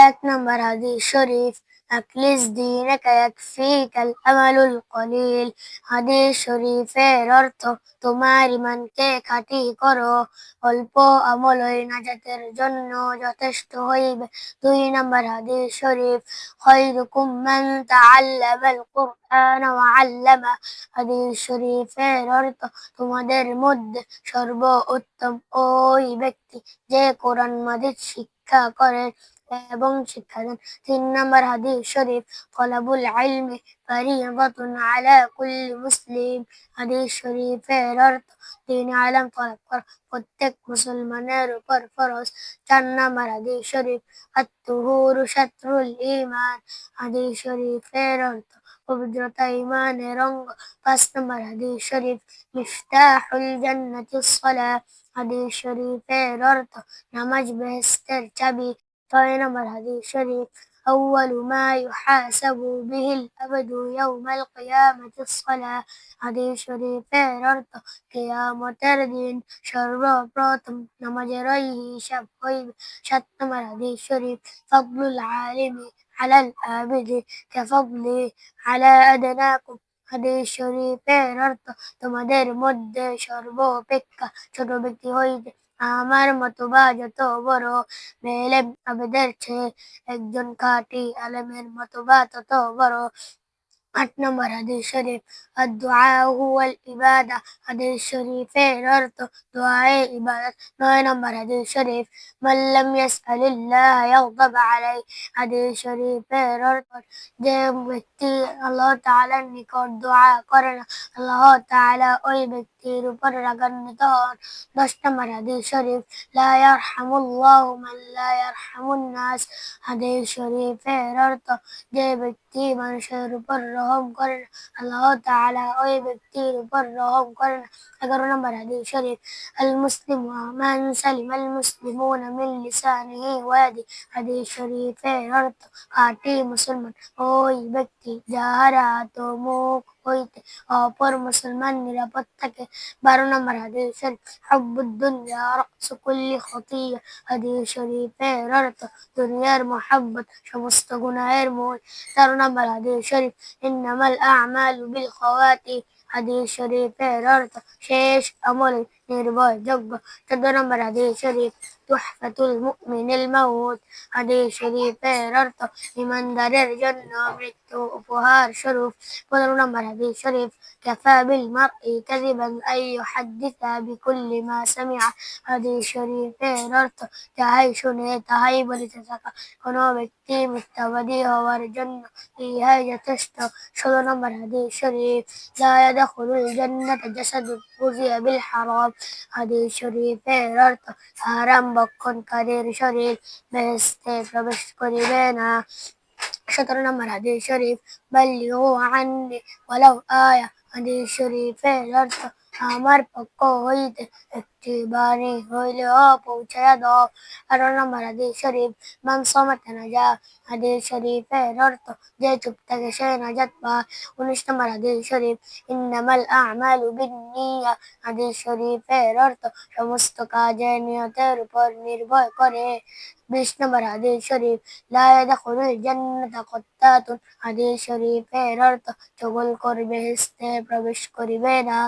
এক নম্বর হাদিস শরীফ আকলিস ফিক আল আমালুল কলিল হাদিস শরীফের অর্থ তোমার ইমানকে খাঁটি করো অল্প আমলই নাজাতের জন্য যথেষ্ট হইবে দুই নম্বর হাদিস শরীফ খৈরুকুম মান তাআল্লামাল কুরআন ওয়া আল্লামা হাদিস শরীফের অর্থ তোমাদের মধ্যে সর্ব উত্তম ওই ব্যক্তি যে কোরআন মাজিদ শিক্ষা করে এবং শিক্ষা দেন। তিন নম্বর হাদিস শরীফ তলাবুল ইলমি ফারিদাতুন আলা কুল্লি মুসলিম। হাদিস শরীফের অর্থ দিনে আলম তলব করা, প্রত্যেক মুসলমানের উপর ফরজ। চার নম্বর হাদিস শরীফ আত্তুহুরু শাত্রুল ঈমান। হাদিস শরীফের অর্থ পবিত্রতা ইমানের অঙ্গ পাঁচ নম্বর হাদিস শরীফ মিফতাহুল জান্নাতিস সালাহ হাদিস শরীফের অর্থ নামাজ বেহেস্তের চাবি ছয় নম্বর হাদিস শরীফ أول ما يحاسب به العبد يوم القيامة الصلاة হাদিস শরীফের অর্থ কেয়ামতের দিন সর্বপ্রথম নামাজেরই হিসাব হইবে সাত নম্বর হাদিস শরীফ ফজলুল আলিমি আলাল আবিদি কাফজলি আলা আদনাকুম হাদিস শরীফের অর্থ তোমাদের মধ্যে সর্বাপেক্ষা ছোট ব্যক্তি হইতে আমার মতো বা যত বড় মেলে আবেদের ছে একজন খাটি আলেমের মতো বা তত বড় আট নম্বর হাদিস শরীফ দোয়া হুয়াল ইবাদা হাদিস শরীফের অর্থ দোয়ায়ে ইবাদত নয় নম্বর হাদিস শরীফ মাল্লাম ইয়াসআলিল্লাহ ইয়াগদাব আলাই হাদিস শরীফের অর্থ যে ব্যক্তি আল্লাহ তাআলার নিকট দোয়া করে না আল্লাহ তাআলা ওই ব্যক্তির উপর রাগান্বিত হন দশ নম্বর হাদিস শরীফ লা ইয়ারহামুল্লাহু মান লা ইয়ারহামুন নাস হাদিস শরীফের অর্থ যে ব্যক্তি মানুষের উপর রহম করে না আল্লাহ তাআলা ওই ব্যক্তির উপর রহম করে না এগারো নম্বর হাদিস শরীফ আল মুসলিম মান সালিম আল মুসলিমুন মিন লিসানিহি ওয়া ইয়াদি হাদিস শরীফের অর্থ খাঁটি মুসলমান ওই ব্যক্তি যাহারা তো মুখ হইতে অপর মুসলমান নিরাপদ থাকে বারো নম্বর হাদিসের হব্বুদ্দুনিয়া রাসু খতিয়া। হাদিস শরীফের অর্থ দুনিয়ার মোহাব্বত সমস্ত গুনাহের মূল। তেরো নম্বর হাদিস শরীফ, ইন্নামাল আমাল বিল খওয়াতি। হাদিস শরীফের অর্থ শেষ আমল رباط جبة تجرى مرعدي شريف تحفة المؤمن الموت. هدي شريف ررطة لمن درر جنة مت فهار شرف ونرى مرعدي شريف كفى بالمرء كذبا أن يحدث بكل ما سمع. هدي شريف ررطة تعيش تهيب لتسكى ونوم بكتي التودي هو الجنة فيها يتشتى شذر مرعدي شريف لا يدخل الجنة جسد. पूजिय بالحرام. هذه शरीफे अर्थ حرام بكون كرير شريف. بست فبش بينا شطر نمر هدي شريف. هو عني ولو آية. هدي شريفة الأرض. আমার পক্ষ হইতে একটি বাণী হইলেও পৌঁছাইয়া দাও। আঠারো নম্বর হাদিস শরীফ মান সমাতে নাজা হাদিস শরীফের অর্থ যে চুপ থাকে সে নাজাত পায় উনিশ নম্বর হাদিস শরীফ, ইন্নামাল আমালু বিন্নিয়া। হাদিস শরীফের অর্থ সমস্ত কাজে নিয়তের উপর নির্ভর করে। বিশ নম্বর হাদিস শরীফ, লা ইয়াদখুলুল জান্নাতা কত্তাতুন হাদিস শরীফের অর্থ চগল করবে বেহেশতে প্রবেশ করিবে না।